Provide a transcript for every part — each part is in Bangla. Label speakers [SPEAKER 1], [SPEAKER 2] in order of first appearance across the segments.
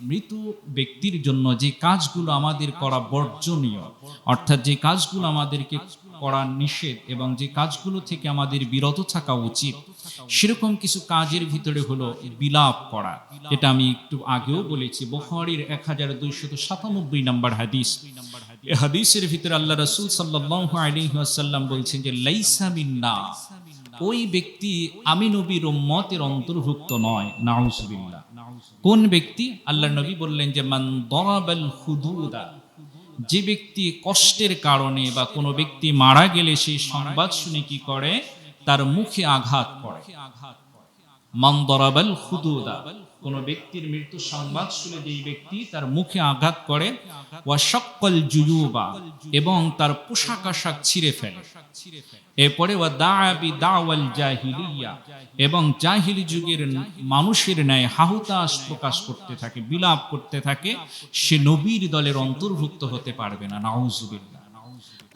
[SPEAKER 1] মৃত ব্যক্তির জন্য যে কাজগুলো আমাদের করা বর্জনীয়, অর্থাৎ যে কাজগুলো আমাদেরকে করা নিষেধ এবং যে কাজগুলো থেকে আমাদের বিরত থাকা উচিত, সেরকম কিছু কাজের ভিতরে হলো বিলাপ করা। এটা আমি একটু আগেও বলেছি। বখারির এক হাজার দুইশত সাতানব্বই নম্বর হাদিস। হাদিসের ভিতরে আল্লাহ রসুল সাল্লাহ আলিহাসাল্লাম বলছেন যে, লাইসা মিন্না, ওই ব্যক্তি আমি নবীর উম্মতের অন্তর্ভুক্ত নয়, নাউজবিল্লাহ। কোন ব্যক্তি? আল্লাহ নবী বললেন যে, মান দরাবাল হুদুদা। যে ব্যক্তি কষ্টের কারণে বা কোনো ব্যক্তি মারা গেলে সেই সংবাদ শুনে কি করে? তার মুখে আঘাত করে। মান হুদুদা। কোন ব্যক্তির মৃত্যু সংবাদ শুনে যেই ব্যক্তি তার মুখে আঘাত করে এবং তার পোশাক আশাক ছিঁড়ে ফেলে। এরপরে ওয়া দাওয়াল জাহিলিয়া, এবং জাহিলি যুগের মানুষের ন্যায় হাহুতাস প্রকাশ করতে থাকে, বিলাপ করতে থাকে, সে নবীর দলের অন্তর্ভুক্ত হতে পারবে না, নাউজুবিল্লাহ।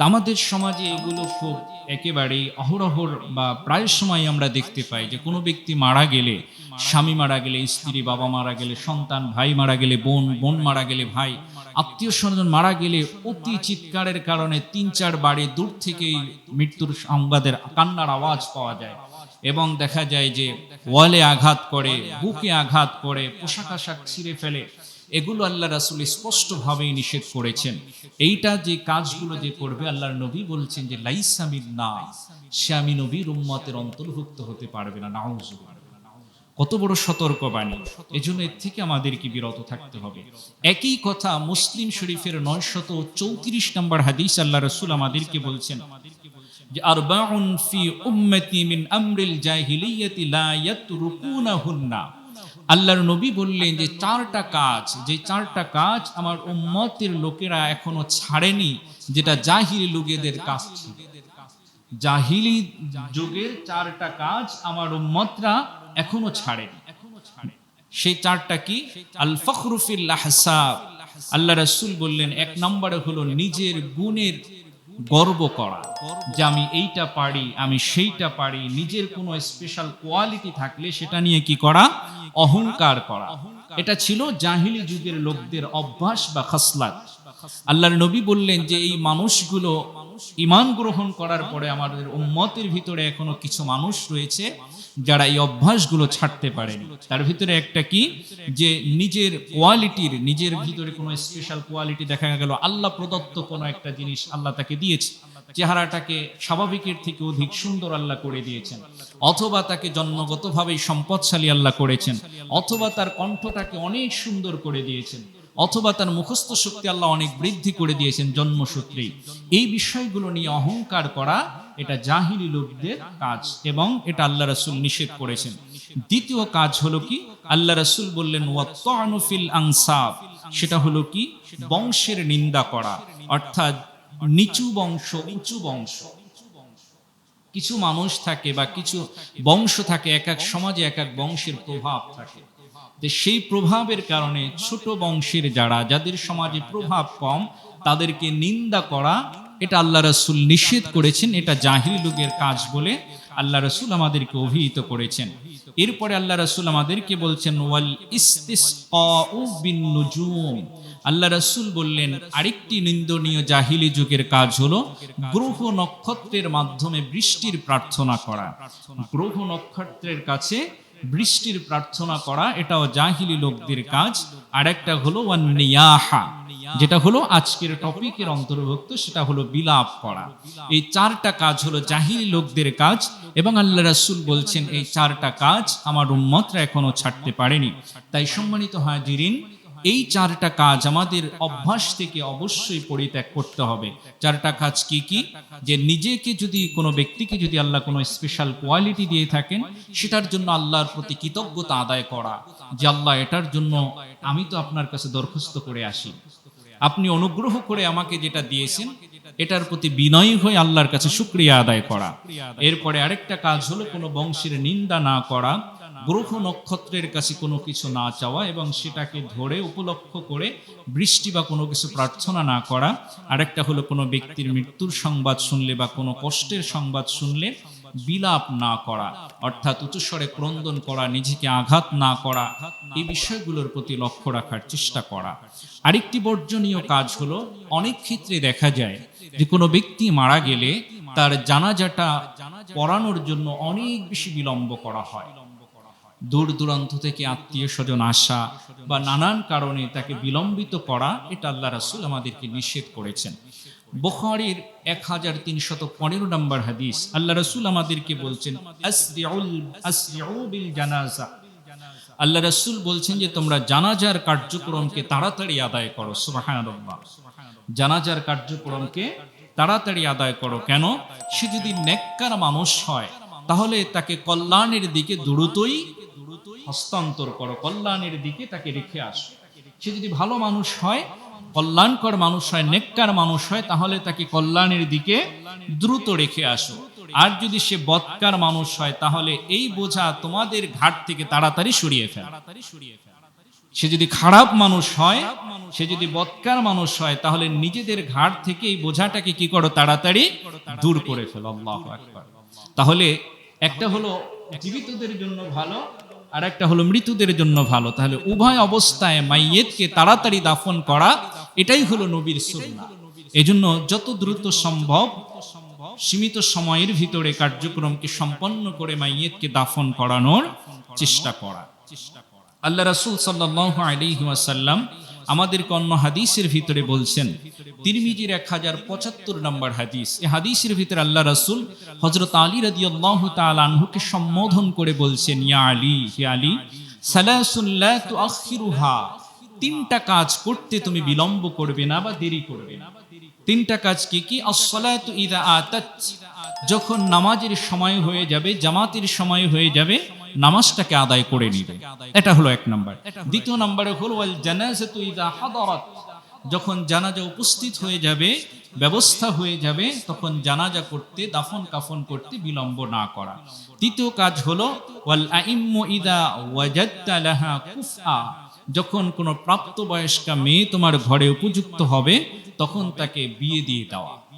[SPEAKER 1] আমাদের সমাজে এগুলো খুব একেবারেই অহরহর বা প্রায় সময় আমরা দেখতে পাই যে কোনো ব্যক্তি মারা গেলে, স্বামী মারা গেলে, স্ত্রী, বাবা মারা গেলে, সন্তান, ভাই মারা গেলে, বোন বোন মারা গেলে, ভাই, আত্মীয় স্বজন মারা গেলে অতি চিৎকারের কারণে তিন চার বাড়ি দূর থেকেই মৃত্যুর সংবাদের কান্নার আওয়াজ পাওয়া যায় এবং দেখা যায় যে ওয়ালে আঘাত করে, বুকে আঘাত করে, পোশাক আশাক ছিঁড়ে ফেলে। এগুলো আল্লাহ রাসুল স্পষ্টভাবেই নিষেধ করেছেন। এইটা যে কাজগুলো যে করবে আল্লাহর নবী বলছেন যে লাইসামিন না আমি নবীর উম্মতের অন্তর্ভুক্ত হতে পারবে না নাউজুবিল্লাহ কত বড় সতর্কবাণী। এজন্য এর থেকে আমাদেরকে বিরত থাকতে হবে। একই কথা মুসলিম শরীফের নয়শত চৌত্রিশ নম্বর হাদিস আল্লাহ রসুল আমাদেরকে বলছেন যে, আরবাউন ফি উম্মতি মিন আমরিল জাহিলিয়াতি লা ইয়াতরুকুনাহুন্না। আল্লাহর নবী বললেন যে, চারটা কাজ, যে চারটা কাজ আমার উম্মতের লোকেরা এখনও ছাড়েনি, যেটা জাহিলি লোকেদের কাজ ছিল। জাহিলি যুগের চারটা কাজ আমার উম্মতরা এখনও ছাড়েনি। সেই চারটা কি? আল ফখরুফিল আহসাব। আল্লাহ রাসূল বললেন, এক নম্বরে হলো নিজের গুণের গর্ব করা, যে আমি এইটা পারি, আমি সেইটা পারি, নিজের কোনো স্পেশাল কোয়ালিটি থাকলে সেটা নিয়ে কি করা? অহংকার করা। এটা ছিল জাহিলি যুগের লোকদের অভ্যাস বা খাসলাত। আল্লাহর নবী বললেন যে, এই মানুষগুলো ইমান গ্রহণ করার পরে আমাদের উম্মতের ভিতরে এখনও কিছু মানুষ রয়েছে যারা এই অভ্যাসগুলো ছাড়তে পারেনি। তার ভিতরে একটা কি? যে, নিজের কোয়ালিটির, নিজের ভিতরে কোনো স্পেশাল কোয়ালিটি দেখা গেল। আল্লাহ প্রদত্ত কোনো একটা জিনিস আল্লাহ তাকে দিয়েছে। চেহারাটাকে স্বাভাবিকের থেকে অধিক সুন্দর আল্লাহ করে দিয়েছেন। অথবা তাকে জন্মগতভাবেই সম্পদশালী আল্লাহ করেছেন। অথবা তার কণ্ঠটাকে অনেক সুন্দর করে দিয়েছেন। অথবা তার মুখস্থ শক্তি আল্লাহ অনেক বৃদ্ধি করে দিয়েছেন জন্মসূত্রেই। এই বিষয়গুলো নিয়ে অহংকার করা এটা জাহিলি লোকদের কাজ এবং এটা আল্লাহ রাসুল নিষেধ করেছেন। দ্বিতীয় কাজ হলো কি? আল্লাহ রাসুল বললেন ওয়াত্তানুফিল আনসাব। সেটা হলো কি? বংশের নিন্দা করা। অর্থাৎ নিচু বংশ উঁচু বংশ। কিছু মানুষ থাকে বা কিছু বংশ থাকে, এক এক সমাজে এক এক বংশের প্রভাব থাকে। সেই প্রভাবের কারণে ছোট বংশের যারা, যাদের সমাজে প্রভাব কম, তাদেরকে নিন্দা করা, এটা আল্লাহ রসুল নিষেধ করেছেন, এটা জাহির লোকের কাজ বলে আল্লাহ রসুল আমাদেরকে অভিহিত করেছেন। এরপরে আল্লাহ রসুল আমাদেরকে বলছেন, ওয়াল ইস্তিসুম আল্লাহ রসুল বললেন, আরেকটি নিন্দনীয় জাহিলি যুগের কাজ হলো গ্রহ নক্ষত্রের মাধ্যমে বৃষ্টির প্রার্থনা করা। গ্রহ নক্ষত্রের কাছে বৃষ্টির প্রার্থনা করা, এটাও জাহিলি লোকদের কাজ। আর একটা হলো যেটা হলো আজকের টপিকের অন্তর্ভুক্ত, সেটা হলো বিলাপ করা। এই চারটা কাজ হলো জাহিলি লোকদের কাজ এবং আল্লাহ রাসুল বলছেন, এই চারটা কাজ আমার উম্মতরা এখনও ছাড়তে পারেনি। তাই সম্মানিত হাজিরিন এই চারটা কাজ আমাদের অভ্যাস থেকে অবশ্যই পরিত্যাগ করতে হবে। চারটা কাজ কি কি? যে নিজেকে যদি কোনো ব্যক্তিকে যদি আল্লাহ কোনো স্পেশাল কোয়ালিটি দিয়ে থাকেন, সেটার জন্য আল্লাহর প্রতি কৃতজ্ঞতা আদায় করা। যে আল্লাহ এটার জন্য আমি তো আপনার কাছে দরখাস্ত করে আসি। আপনি অনুগ্রহ করে আমাকে যেটা দিয়েছেন, এটার প্রতি বিনয়ী হয়ে আল্লাহর কাছে শুক্রিয়া আদায় করা। এরপরে আরেকটা কাজ হলো কোনো বংশের নিন্দা না করা। গ্রহ নক্ষত্রের কাছে কোনো কিছু না চাওয়া এবং সেটাকে ধরে উপলক্ষ করে বৃষ্টি বা কোনো কিছু প্রার্থনা না করা। আরেকটা হলো কোনো ব্যক্তির মৃত্যুর সংবাদ শুনলে বা কোনো কষ্টের সংবাদ শুনলে বিলাপ না করা, অর্থাৎ উচ্চস্বরে ক্রন্দন করা, নিজেকে আঘাত না করা, এই বিষয়গুলোর প্রতি লক্ষ্য রাখার চেষ্টা করা। আরেকটি বর্জনীয় কাজ হলো অনেক ক্ষেত্রে দেখা যায় যে কোনো ব্যক্তি মারা গেলে তার জানাজাটা পড়ানোর জন্য অনেক বেশি বিলম্ব করা হয়। দূর দূরান্ত থেকে আত্মীয় স্বজন আসা বা নানান কারণে তাকে বিলম্বিত করা, এটা আল্লাহ রাসুল আমাদেরকে নিষেধ করেছেন। বুখারীর এক হাজার তিনশত পনেরো নম্বর হাদিস, আল্লাহ রসুল আমাদেরকে বলছেন আল্লাহ রসুল বলছেন যে, তোমরা জানাজার কার্যক্রমকে তাড়াতাড়ি আদায় করো। জানাজার কার্যক্রমকে তাড়াতাড়ি আদায় করো। কেন? সে যদি নেককার মানুষ হয়, তাহলে তাকে কল্যাণের দিকে দ্রুতই হস্তান্তর করো, কল্যাণের দিকে তাকে রেখে আসো। সে যদি ভালো মানুষ হয়, কল্যাণকর মানুষ হয়, নেককার মানুষ হয়, তাহলে তাকে কল্যাণের দিকে দ্রুত রেখে আসো। আর যদি সে বৎকার মানুষ হয়, তাহলে এই বোঝা তোমাদের ঘাট থেকে তাড়াতাড়ি সরিয়ে ফেল। সে যদি খারাপ মানুষ হয়, সে যদি বৎকার মানুষ হয়, তাহলে নিজেদের ঘাট থেকে এই বোঝাটাকে কি করো, তাড়াতাড়ি দূর করে ফেলো। আল্লাহ তাহলে একটা হলো জীবিতদের জন্য ভালো আর একটা হলো মৃতদের জন্য ভালো। তাহলে উভয় অবস্থায় মাইয়েতকে তাড়াতাড়ি দাফন করা, এটাই হলো নবীর সুন্না এজন্য যত দ্রুত সম্ভব সীমিত সময়ের ভিতরে কার্যক্রমকে সম্পন্ন করে মাইয়েতকে দাফন করানোর চেষ্টা করা। চেষ্টা করা আল্লাহ রাসুল সাল্লাহ আলাইহি ওয়াসাল্লাম আমাদের অন্য হাদিসের ভিতরে বলছেন, তিরমিজির এক হাজার পঁচাত্তর নম্বর হাদিস। এ হাদিসের ভিতরে আল্লাহ রাসূল হযরত আলী রাদিয়াল্লাহু তাআলা আনহুকে সম্বোধন করে বলছেন, ইয়া আলী, হে আলী তুআখিরুহা। তিনটা কাজ করতে তুমি বিলম্ব করবে না বা দেরি করবে না। তিনটা কাজ কি কি? আসসালাতু ইযা আতাত। যখন নামাজের সময় হয়ে যাবে, জামাতের সময় হয়ে যাবে নামাজটাকে আদায় করে নিবে। এটা হলো এক নাম্বার। দ্বিতীয় নাম্বারে হলো, ওয়াল জানাজাতু ইযা হাদারাত। যখন জানাজা উপস্থিত হয়ে যাবে, ব্যবস্থা হয়ে যাবে, তখন জানাজা করতে, দাফন কাফন করতে বিলম্ব না করা। তৃতীয় কাজ হলো, ওয়াল আইম্মু ইদা ওয়াজাদতা লাহা কুফআ। যখন কোনো প্রাপ্তবয়স্কা মেয়ে তোমার ঘরে উপযুক্ত হবে, তখন তাকে বিয়ে দিয়ে দেওয়া।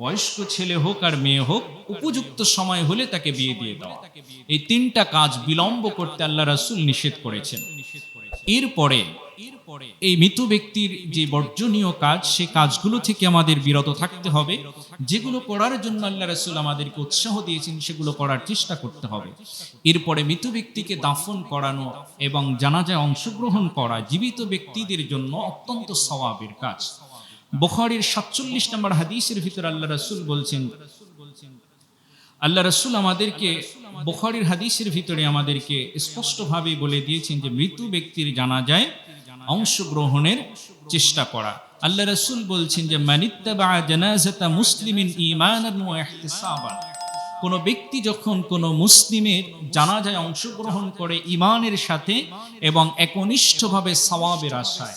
[SPEAKER 1] বয়স্ক ছেলে হোক আর মেয়ে হোক, উপযুক্ত সময় হলে তাকে বিয়ে দিয়ে দেওয়া এই তিনটা কাজ বিলম্ব করতে আল্লাহ রাসূল নিষেধ করেছেন। এরপরে এই মৃত ব্যক্তির যে বর্জনীয় কাজ সে কাজগুলো থেকে আমাদের বিরত থাকতে হবে। যেগুলো করার জন্য আল্লাহ রাসূল আমাদেরকে উৎসাহ দিয়েছেন, সেগুলো করার চেষ্টা করতে হবে। এরপরে মৃত ব্যক্তিকে দাফন করানো এবং জানাজায় অংশগ্রহণ করা জীবিত ব্যক্তিদের জন্য অত্যন্ত স্বভাবের কাজ। বুখারীর সাতচল্লিশ নম্বর হাদিসের ভিতরে আল্লাহ রাসূল বলছেন, আল্লাহ রসুল আমাদেরকে বুখারীর হাদিসের ভিতরে আমাদেরকে স্পষ্টভাবে বলে দিয়েছেন যে মৃত ব্যক্তির জানাজায় অংশগ্রহণের চেষ্টা করা। আল্লাহ রসুল বলছেন যে মানিত্তাবা জানাজাতা মুসলিমিন কোন ব্যক্তি যখন কোন মুসলিমের জানাজায় অংশগ্রহণ করে ইমানের সাথে এবং একনিষ্ঠভাবে সওয়াবের আশায়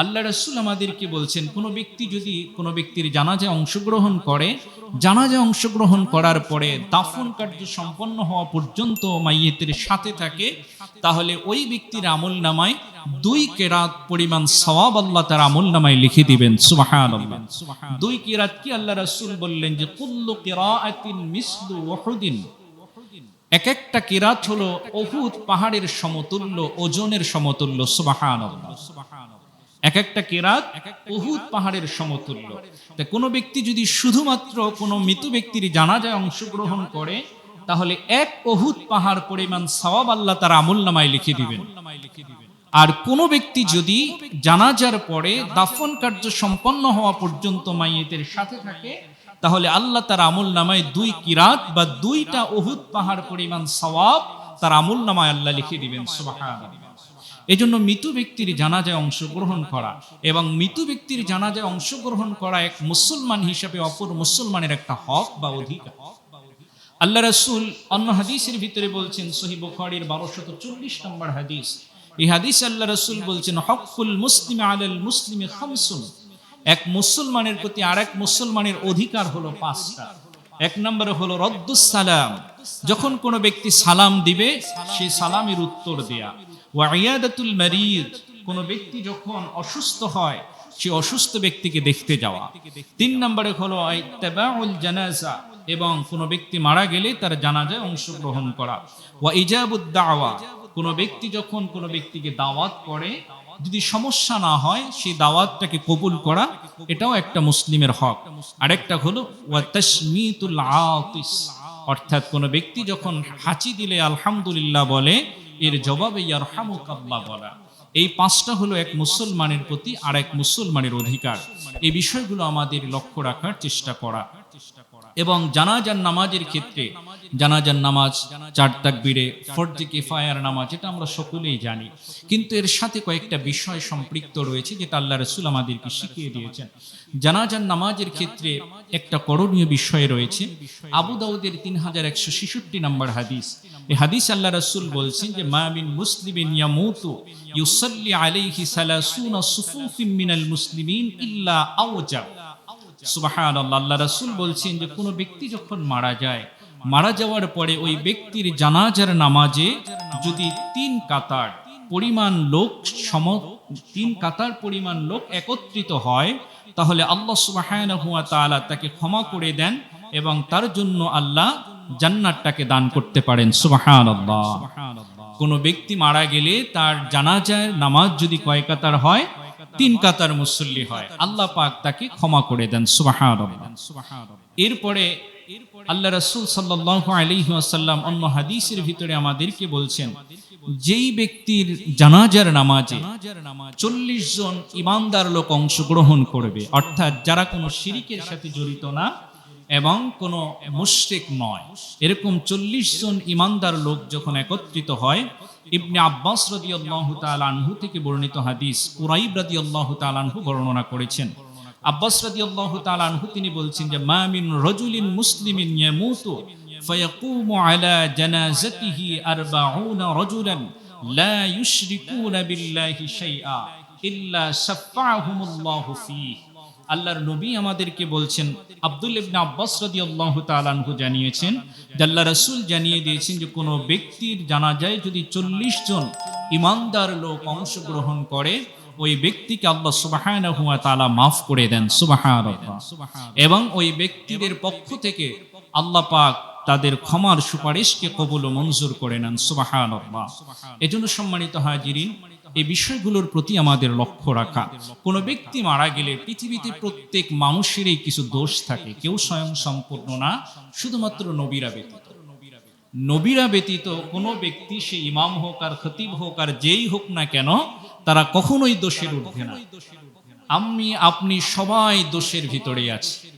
[SPEAKER 1] আল্লাহ রসুল আমাদেরকে বলছেন, কোনো ব্যক্তি যদি কোনো ব্যক্তির জানাজায় অংশগ্রহণ করে জানাজায় অংশগ্রহণ করার পরে দাফন কার্য সম্পন্ন হওয়া পর্যন্ত মাইয়েতের সাথে থাকে, তাহলে ওই ব্যক্তির আমল নামায় দুই কেরাত পরিমাণ সওয়াব আল্লাহ তার আমল নামায় লিখে দিবেন সুবাহান দুই কেরাত কি আল্লাহ রসুল বললেন যে, কুল্লু কেরাতিন এক একটা কিরাত হলো অহুদ পাহাড়ের সমতুল্য, ওজনের সমতুল্য সুবাহান এক একটা কেরাত উহুদ পাহাড়ের সমতুল্য। তা কোনো ব্যক্তি যদি শুধুমাত্র কোনো মৃত ব্যক্তির জানাজায় অংশগ্রহণ করে, তাহলে এক অহুদ পাহাড় পরিমাণ সওয়াব আল্লাহ তার আমল নামায় লিখে দিবেন। আর কোনো ব্যক্তি যদি জানাজার পরে দাফন কার্য সম্পন্ন হওয়া পর্যন্ত মাইয়েতের সাথে থাকে, তাহলে আল্লাহ তার আমল নামায় দুই কিরাত বা দুইটা অহুত পাহাড় পরিমাণ সওয়াব তার আমল নামায় আল্লাহ লিখে দিবেন। সুবহানাল্লাহ। এজন্য মৃত ব্যক্তির জানাজায় অংশগ্রহণ করা এবং মৃত ব্যক্তির জানাজায় অংশগ্রহণ করা এক মুসলমান হিসেবে অপর মুসলমানের একটা হক বা অধিকার। আল্লাহ রাসূল অন্য হাদিসের ভিতরে বলছেন সহি বুখারীর বারোশত চল্লিশ নম্বর হাদিস। এই হাদিস আল্লাহ রাসূল বলছেন হকুল মুসলিম আলাল মুসলিমে খামসুন। এক মুসলমানের প্রতি আরেক মুসলমানের অধিকার হলো পাঁচটা। এক নম্বরে হলো রদ্দুস সালাম। যখন কোনো ব্যক্তি সালাম দিবে সেই সালামের উত্তর দেয়া। ওয়াইয়াদাতুল মারিদ, কোনো ব্যক্তি যখন অসুস্থ হয়, সে অসুস্থ ব্যক্তিকে দেখতে যাওয়া। তিন নম্বরে হলো ইত্তেবাউল জানাজা, এবং কোনো ব্যক্তি মারা গেলে তার জানাজায় অংশগ্রহণ করা। ওয়া ইজাবুদ দাওয়া, কোনো ব্যক্তি যখন কোনো ব্যক্তিকে দাওয়াত করে, যদি সমস্যা না হয়, সেই দাওয়াতটাকে কবুল করা, এটাও একটা মুসলিমের হক। আরেকটা হলো ওয়া তাসমিতুল আতিস, অর্থাৎ কোনো ব্যক্তি যখন হাঁচি দিলে আলহামদুলিল্লাহ বলে এর জবাবে ইয়ারহামুকাল্লাহ বলা, এই পাঁচটা হলো এক মুসলমানের প্রতি আর এক মুসলমানের অধিকার। এই বিষয়গুলো আমাদের লক্ষ্য রাখার চেষ্টা করা। এবং জানাজার নামাজের ক্ষেত্রে জানাজার নামাজ, চার তাকবীরে, ফর্জে কিফায়ার নামাজ, এটা আমরা সকলেই জানি। কিন্তু এর সাথে কয়েকটা বিষয় সম্পৃক্ত রয়েছে যেটা আল্লাহ রসুল আমাদেরকে শিখিয়ে দিয়েছেন। জানাজার নামাজের ক্ষেত্রে একটা করণীয় বিষয় রয়েছে। আবু দাউদের তিন হাজার একশো ছেষট্টি নম্বর হাদিস। এই হাদিস আল্লাহ রসুল বলছেন যে মায়াবিন মুসলিমিন ইয়ামুতু ইউসাল্লি আলাইহি সালাসুনা সুফুফিন মিনাল মুসলিমিন ইল্লা আল্লাহ রাসুল বলছেন যে, কোনো ব্যক্তি যখন মারা যায় মারা যাওয়ার পরে ওই ব্যক্তির জানাজার নামাজে যদি তিন কাতার পরিমাণ লোক সম, তিন কাতার পরিমাণ লোক একত্রিত হয়, তাহলে আল্লাহ সুবাহান হুয়া তাআলা তাকে ক্ষমা করে দেন এবং তার জন্য আল্লাহ জান্নাতটাকে দান করতে পারেন। সুবাহান আল্লাহ কোনো ব্যক্তি মারা গেলে তার জানাজার নামাজ যদি কয় কাতার হয়, তিন কাতার মুসল্লি হয়। আল্লাহ পাক তাকে ক্ষমা করে দেন। সুবহানাল্লাহ। এরপরে আল্লাহ রাসূল সাল্লাল্লাহু আলাইহি ওয়াসাল্লাম অন্য হাদিসের ভিতরে আমাদেরকে বলছেন, যেই ব্যক্তির জানাজার নামাজে চল্লিশ জন ইমানদার লোক অংশগ্রহণ করবে, অর্থাৎ যারা কোনো শিরিকের সাথে জড়িত না এবং কোনো মুশরিক নয়, এরকম চল্লিশ জন ইমানদার লোক যখন একত্রিত হয়, ইবনে আব্বাস রাদিয়াল্লাহু তাআলা আনহু থেকে বর্ণিত হাদিস কুরাইব রাদিয়াল্লাহু তাআলা আনহু বর্ণনা করেছেন। আব্বাস রাদিয়াল্লাহু তাআলা আনহু তিনি বলছেন যে, মা মিন রাজুলিন মুসলিমিন ইয়ামুতু, ফায়াকুমু আলা জানাজাতিহি লা ইউশরিকুনা বিল্লাহি শাইআ ইল্লা আল্লাহর নবী আমাদেরকে বলছেন, আব্দুল ইবনে আব্বাস রাদিয়াল্লাহু তাআলা আনহু জানিয়েছেন আল্লাহ রাসূল জানিয়ে দিয়েছেন যে, কোনো ব্যক্তির জানাজায় যদি চল্লিশ জন ইমানদার লোক অংশগ্রহণ করে ওই ব্যক্তিকে আল্লাহ সুবহানাহু ওয়া তাআলা মাফ করে দেন, সুবহানাল্লাহ। এবং ওই ব্যক্তিদের পক্ষ থেকে আল্লাহ পাক তাদের ক্ষমার সুপারিশকে কবুল ও মঞ্জুর করে নেন, সুবহানাল্লাহ। এজন্য সম্মানিত হাজিরিন, এই বিষয়গুলোর প্রতি আমাদের লক্ষ্য রাখা। কোনো ব্যক্তি মারা গেলে পৃথিবীতে প্রত্যেক মানুষেরই কিছু দোষ থাকে, কেউ স্বয়ং সম্পূর্ণ না, শুধুমাত্র নবীরা ব্যতীত। নবীরা ব্যতীত কোনো ব্যক্তি সে ইমাম হোক আর খতিব হোক আর যেই হোক না কেন তারা কখনোই দোষের ঊর্ধ্বে না। আমি, আপনি সবাই দোষের ভিতরে আছি।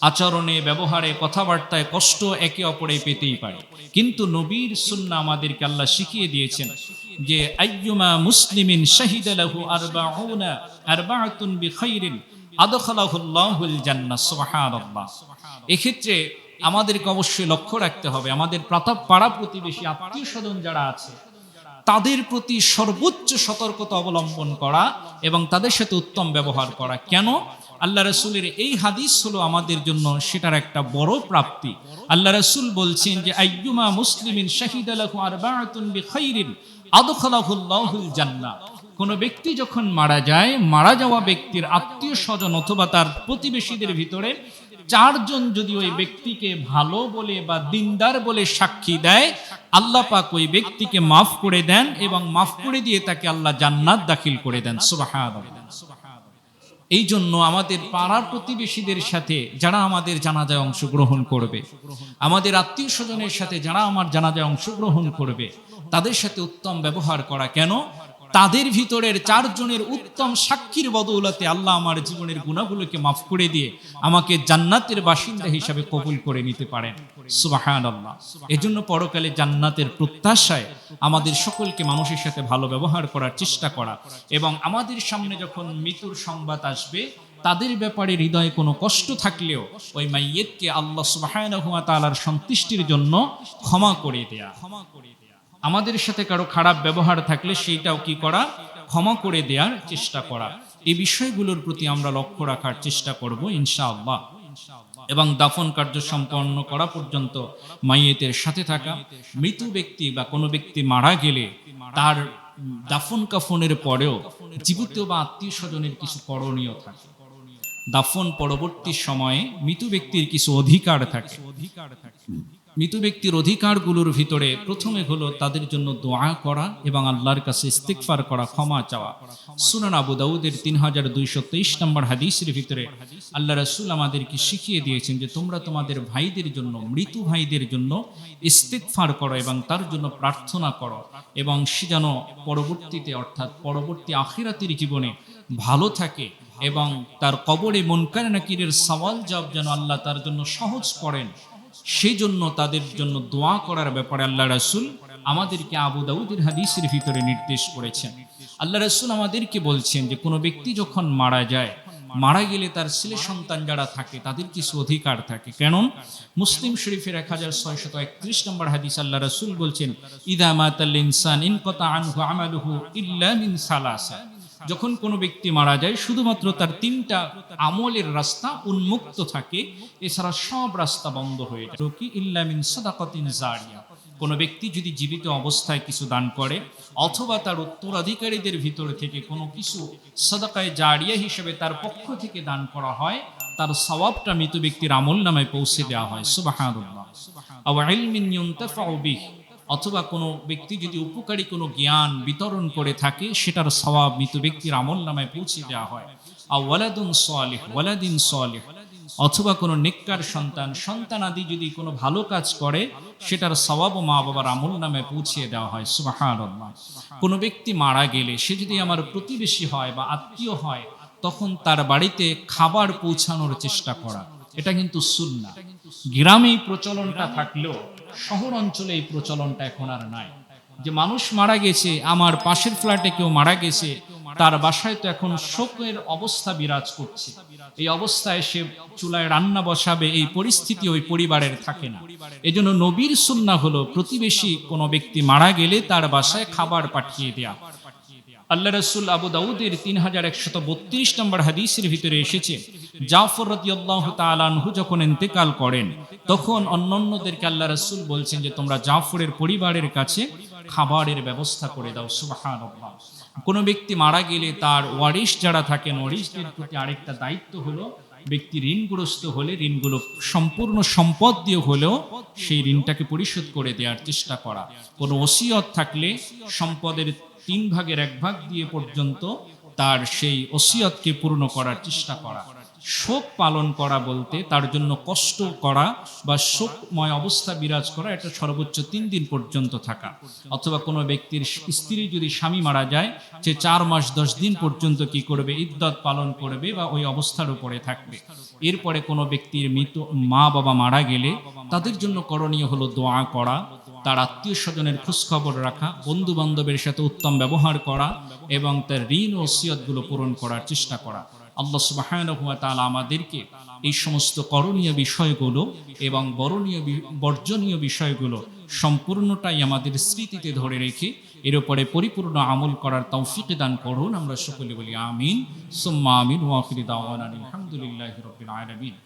[SPEAKER 1] আচরণে, ব্যবহারে, কথাবার্তায় কষ্ট একে অপরে পেতেই পারে। কিন্তু নবীর সুন্না আমাদেরকে আল্লাহ শিখিয়ে দিয়েছেন যে, আইয়ুমা মুসলিমিন শাহিদা লাহু আরবাউনা আরবাআতুন বিখাইরিন আদখালাহুল্লাহুল জান্নাহ, সুবহানাল্লাহ। এক্ষেত্রে আমাদেরকে অবশ্যই লক্ষ্য রাখতে হবে, আমাদের প্রাতা, পাড়া প্রতিবেশী আত্মীয় স্বজন যারা আছে তাদের প্রতি সর্বোচ্চ সতর্কতা অবলম্বন করা এবং তাদের সাথে উত্তম ব্যবহার করা। কেন? আল্লাহ রসুলের এই হাদিস হলো আমাদের জন্য সেটার একটা বড় প্রাপ্তি। আল্লাহ রসুল বলছেন যে, আইয়ুমা মুসলিমিন শাহিদ আলাহু জান্নাহ। কোন ব্যক্তি যখন মারা যায়, মারা যাওয়া ব্যক্তির আত্মীয় স্বজন অথবা তার প্রতিবেশীদের ভিতরে চারজন যদি ওই ব্যক্তিকে ভালো বলে বা দিনদার বলে সাক্ষী দেয় আল্লাহ পাক ওই ব্যক্তিকে মাফ করে দেন এবং মাফ করে দিয়ে তাকে আল্লাহ জান্নাত দাখিল করে দেন। সুবহানাল্লাহ। এই জন্য আমাদের পাড়ার প্রতিবেশীদের সাথে যারা আমাদের জানাজায় অংশগ্রহণ করবে, আমাদের আত্মীয় স্বজনের সাথে যারা আমার জানাজায় অংশগ্রহণ করবে, তাদের সাথে উত্তম ব্যবহার করা কেন? তাদের ভিতরের চারজনের উত্তম সাক্ষীর বদৌলতে আল্লাহ আমার জীবনের গুণাগুলোকে মাফ করে দিয়ে আমাকে জান্নাতের বাসিন্দা হিসাবে কবুল করে নিতে পারেন। সুবাহান আল্লাহ এজন্য পরকালে জান্নাতের প্রত্যাশায় আমাদের সকলকে মানুষের সাথে ভালো ব্যবহার করার চেষ্টা করা এবং আমাদের সামনে যখন মৃত্যুর সংবাদ আসবে, তাদের ব্যাপারে হৃদয়ে কোনো কষ্ট থাকলেও ওই মাইয়েতকে আল্লাহ সুবাহান সন্তুষ্টির জন্য ক্ষমা করে দেয়া ক্ষমা করে দেয়া। আমাদের সাথে কারও খারাপ ব্যবহার থাকলে সেইটাও কি করা? ক্ষমা করে দেওয়ার চেষ্টা করা। এই বিষয়গুলোর প্রতি আমরা লক্ষ্য রাখার চেষ্টা করব ইনশাআল্লাহ। এবং দাফন কার্য সম্পন্ন করা পর্যন্ত মাইয়েতের সাথে থাকা, মৃত ব্যক্তি বা কোনো ব্যক্তি মারা গেলে তার দাফন কাফনের পরেও জীবিত বা আত্মীয় স্বজনের কিছু করণীয় থাকে। দাফন পরবর্তী সময়ে মৃত ব্যক্তির কিছু অধিকার থাকে। মৃত ব্যক্তির অধিকারগুলোর ভিতরে প্রথমে হলো তাদের জন্য দোয়া করা এবং আল্লাহর কাছে ইস্তিকফার করা, ক্ষমা চাওয়া। সুনান আবু দাউদের তিন হাজার দুইশো তেইশ নম্বর হাদিসের ভিতরে আল্লাহ রসুল আমাদেরকে শিখিয়ে দিয়েছেন যে তোমরা তোমাদের ভাইদের জন্য, মৃত ভাইদের জন্য ইস্তিকফার করো এবং তার জন্য প্রার্থনা করো এবং সে যেন পরবর্তীতে, অর্থাৎ পরবর্তী আখিরাতের জীবনে ভালো থাকে এবং তার কবরে মনকার নাকিরের সওয়াল জবাব যেন আল্লাহ তার জন্য সহজ করেন। সেই জন্য তাদের জন্য দোয়া করার ব্যাপারে আল্লাহ রাসুল আমাদেরকে আবু দাউদের হাদিসের ভিতরে নির্দেশ করেছেন। আল্লাহ রাসুল আমাদেরকে বলছেন যে, কোনো ব্যক্তি যখন মারা যায়, মারা গেলে তার ছেলে সন্তান যারা থাকে, তাদের কিছু অধিকার থাকে। কেন মুসলিম শরীফের এক হাজার ছয়শত একত্রিশ নম্বর হাদিস আল্লাহ রাসুল বলছেন, ইদা মাতাল ইনসান ইনকতা আনহু আমালুহু ইল্লা মিন সালাসা। যখন কোনো ব্যক্তি মারা যায়, শুধুমাত্র তার তিনটা আমলের রাস্তা উন্মুক্ত থাকে, এছাড়া সব রাস্তা বন্ধ হয়ে যায়। কি ইল্লামিন সাদাকাতিন জারিয়া। কোনো ব্যক্তি যদি জীবিত অবস্থায় কিছু দান করে, অথবা তার উত্তরাধিকারীদের ভিতর থেকে কোনো কিছু সাদাকায় জারিয়া হিসেবে তার পক্ষ থেকে দান করা হয়, তার সওয়াবটা মৃত ব্যক্তির আমল নামে পৌঁছে দেওয়া হয়। সুবাহানুল্লাহ। আও ইলমিন ইউনতাফাউ বিহি। অথবা কোনো ব্যক্তি যদি উপকারী কোনো জ্ঞান বিতরণ করে থাকে, সেটার স্বভাব মৃত ব্যক্তির আমল নামায় পৌঁছে দেওয়া হয়। আর ওয়ালাদুন সোয়ালিহ ওয়ালাদিন সোয়ালিহ অথবা কোনো নেককার সন্তান সন্তান আদি যদি কোনো ভালো কাজ করে, সেটার স্বভাব মা বাবার আমল নামে পৌঁছিয়ে দেওয়া হয়। সুবাহান কোনো ব্যক্তি মারা গেলে, সে যদি আমার প্রতিবেশী হয় বা আত্মীয় হয়, তখন তার বাড়িতে খাবার পৌঁছানোর চেষ্টা করা। এটা কিন্তু সুন্না গ্রামে প্রচলনটা থাকলেও শহর অঞ্চলে এই প্রচলনটা এখন আর নাই। যে মানুষ মারা গেছে, আমার পাশের ফ্ল্যাটে কেউ মারা গেছে, তার বাসায় তো এখন শোকের অবস্থা বিরাজ করছে। এই অবস্থায় সে চুলায় রান্না বসাবে, এই পরিস্থিতি ওই পরিবারের থাকে না। এজন্য নবীর সুন্না হলো, প্রতিবেশী কোনো ব্যক্তি মারা গেলে তার বাসায় খাবার পাঠিয়ে দেয়া। আল্লাহ রসুল আবু দাউদের তিন হাজার একশত বত্রিশ নম্বর হাদিসের ভিতরে এসেছে, জাফর রতিয়াল্লাহ তালানহু যখন ইন্তেকাল করেন, তখন অন্যান্যদেরকে আল্লাহ রসুল বলছেন যে, তোমরা জাফরের পরিবারের কাছে খাবারের ব্যবস্থা করে দাও সুবাহান কোনো ব্যক্তি মারা গেলে তার ওয়ারিশ যারা থাকেন, ওয়ারিশদের প্রতি আরেকটা দায়িত্ব হলো, ব্যক্তি ঋণগ্রস্ত হলে ঋণগুলো সম্পূর্ণ সম্পদ দিয়ে হলেও সেই ঋণটাকে পরিশোধ করে দেওয়ার চেষ্টা করা। কোনো ওসিয়ত থাকলে সম্পদের তিন ভাগের এক ভাগ দিয়ে পর্যন্ত তার সেই ওসিয়তকে পূর্ণ করার চেষ্টা করা। শোক পালন করা বলতে তার জন্য কষ্ট করা বা শোকময় অবস্থা বিরাজ করা এটা সর্বোচ্চ তিন দিন পর্যন্ত থাকা। অথবা কোনো ব্যক্তির স্ত্রী যদি স্বামী মারা যায়, সে চার মাস দশ দিন পর্যন্ত কি করবে, ইদ্যত পালন করবে বা ওই অবস্থার উপরে থাকবে। এরপরে কোনো ব্যক্তির মৃত মা বাবা মারা গেলে তাদের জন্য করণীয় হলো দোয়া করা তার আত্মীয় স্বজনের খোঁজখবর রাখা বন্ধু বান্ধবের সাথে উত্তম ব্যবহার করা এবং তার ঋণ ও সিয়তগুলো পূরণ করার চেষ্টা করা। আল্লাহ সুবাহ আমাদেরকে এই সমস্ত করণীয় বিষয়গুলো এবং বরণীয় বর্জনীয় বিষয়গুলো সম্পূর্ণটাই আমাদের স্মৃতিতে ধরে রেখে এর উপরে পরিপূর্ণ আমল করার তৌফিক দান করুন। আমরা সকলে বলি আমিন। সুম্মা আমিন। দাওয়ান আলহামদুলিল্লাহ আলমিন।